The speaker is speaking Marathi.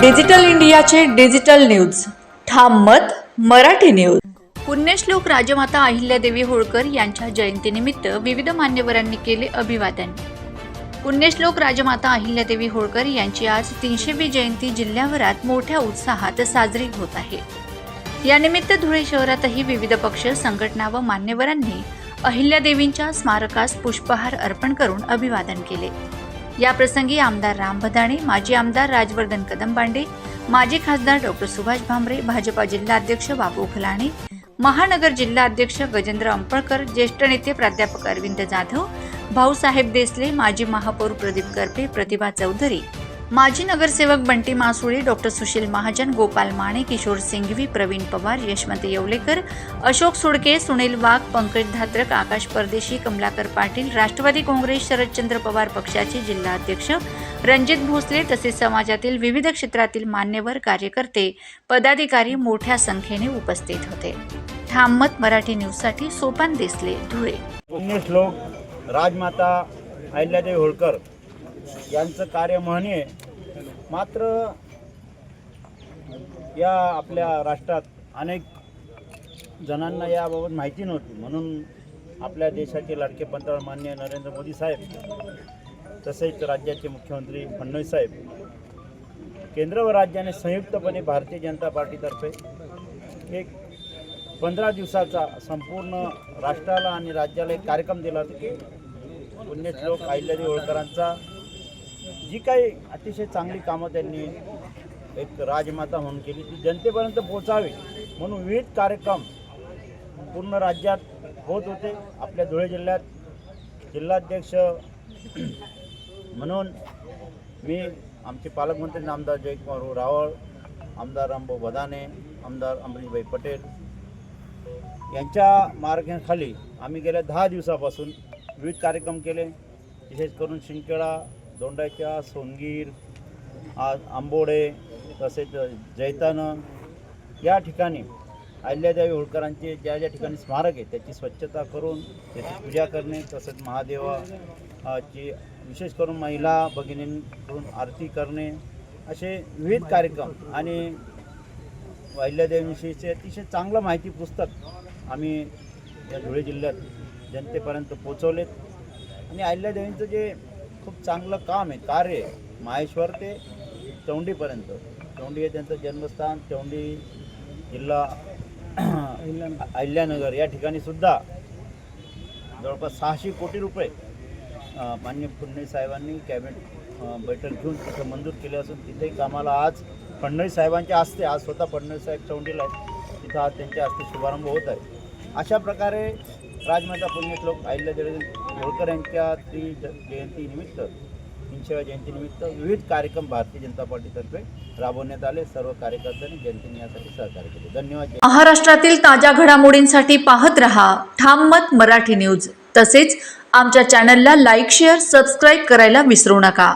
डिजिटल इंडियाचे digital news. Tham Mat Marathi news. पुण्यश्लोक राजमाता अहिल्यादेवी होळकर यांच्या जयंतीनिमित्त विविध मान्यवरांनी केले अभिवादन. पुण्यश्लोक राजमाता अहिल्यादेवी होळकर यांची आज तीनशेवी जयंती जिल्ह्याभरात मोठ्या उत्साहात साजरी होत आहे. यानिमित्त धुळे शहरातही विविध पक्ष संघटना व मान्यवरांनी अहिल्यादेवींच्या स्मारकास पुष्पहार अर्पण करून अभिवादन केले. याप्रसंगी आमदार राम भदाणे माजी आमदार राजवर्धन कदमबांडे माजी खासदार डॉक्टर सुभाष भामरे भाजपा जिल्हाध्यक्ष बाबू खलाणे महानगर जिल्हाध्यक्ष गजेंद्र अंपळकर ज्येष्ठ नेते प्राध्यापक अरविंद जाधव भाऊसाहेब देसले माजी महापौर प्रदीप करपे प्रतिभा चौधरी माजी नगरसेवक बंटी मासुळे डॉक्टर सुशील महाजन गोपाल माने किशोर सिंघवी प्रवीण पवार यशवंत येवलेकर अशोक सुडके सुनील वाघ पंकज धात्रक आकाश परदेशी कमलाकर पाटील राष्ट्रवादी काँग्रेस शरदचंद्र पवार पक्षाचे जिल्हाध्यक्ष रणजित भोसले तसेच समाजातील विविध क्षेत्रातील मान्यवर कार्यकर्ते पदाधिकारी मोठ्या संख्येने उपस्थित होते. ठाममत मराठी न्यूजसाठी सोपान देसले धुळे. पुण्यश्लोक राजमाता अहिल्यादेवी होळकर यांचं कार्य महनीय मात्र या आपल्या राष्ट्रात अनेक जणांना याबाबत माहिती नव्हती. म्हणून आपल्या देशाचे लाडके पंतप्रधान मान्य नरेंद्र मोदी साहेब तसेच राज्याचे मुख्यमंत्री फडणवीस साहेब केंद्र व राज्याने संयुक्तपणे भारतीय जनता पार्टीतर्फे एक पंधरा दिवसाचा संपूर्ण राष्ट्राला आणि राज्याला एक कार्यक्रम दिला. होता की पुण्यश्लोक अहिल्यादेवी होळकरांचा जी काही अतिशय चांगली कामं त्यांनी एक राजमाता म्हणून केली ती जनतेपर्यंत पोचावी म्हणून विविध कार्यक्रम पूर्ण राज्यात होत होते. आपल्या धुळे जिल्ह्यात जिल्हाध्यक्ष म्हणून मी आमचे पालकमंत्री आमदार जयकुमार रावळ आमदार रामभाऊ बदाने आमदार अमरीशभाई पटेल यांच्या मार्गाखाली आम्ही गेल्या दहा दिवसापासून विविध कार्यक्रम केले. विशेष करून शिंकेळा दोंडाच्या सोनगीर आ आंबोडे तसेच जैतानं या ठिकाणी अहिल्यादेवी होळकरांचे ज्या ज्या ठिकाणी स्मारक आहे त्याची स्वच्छता करून त्याची पूजा करणे तसेच महादेवाची विशेष करून महिला भगिनींकडून आरती करणे असे विविध कार्यक्रम आणि अहिल्यादेवीविषयीचे अतिशय चांगलं माहिती पुस्तक आम्ही या धुळे जिल्ह्यात जनतेपर्यंत पोचवलेत आणि अहिल्यादेवींचं जे खूप चांगलं काम आहे कार्य आहे. माहेश्वर ते चौंडीपर्यंत. चौंडी हे त्यांचं जन्मस्थान चौंडी जिल्हा अहिल्यानगर या ठिकाणी सुद्धा जवळपास सहाशे कोटी रुपये अ, माननीय फडणवीस साहेबांनी कॅबिनेट बैठक घेऊन तिथं मंजूर केले असून तिथेही कामाला आज फडणवीस साहेबांच्या हस्ते आज स्वतः फडणवीस साहेब चौंडीला आहेत. तिथं आज त्यांच्या हस्ते शुभारंभ होत आहे. अशा प्रकारे राजमाता पुण्यश्लोक अहिल्यादेवी होळकर यांच्या ती जयंतीनिमित्त तीनशेव्या जयंतीनिमित्त विविध कार्यक्रम भारतीय जनता पार्टीतर्फे राबवण्यात आले. सर्व कार्यकर्त्यांनी जनतेने यासाठी सहकार्य केले. धन्यवाद. महाराष्ट्रातील ताज्या घडामोडींसाठी पाहत रहा ठाम मत मराठी न्यूज. तसेच आमच्या चॅनलला लाईक शेअर सबस्क्राईब करायला विसरू नका.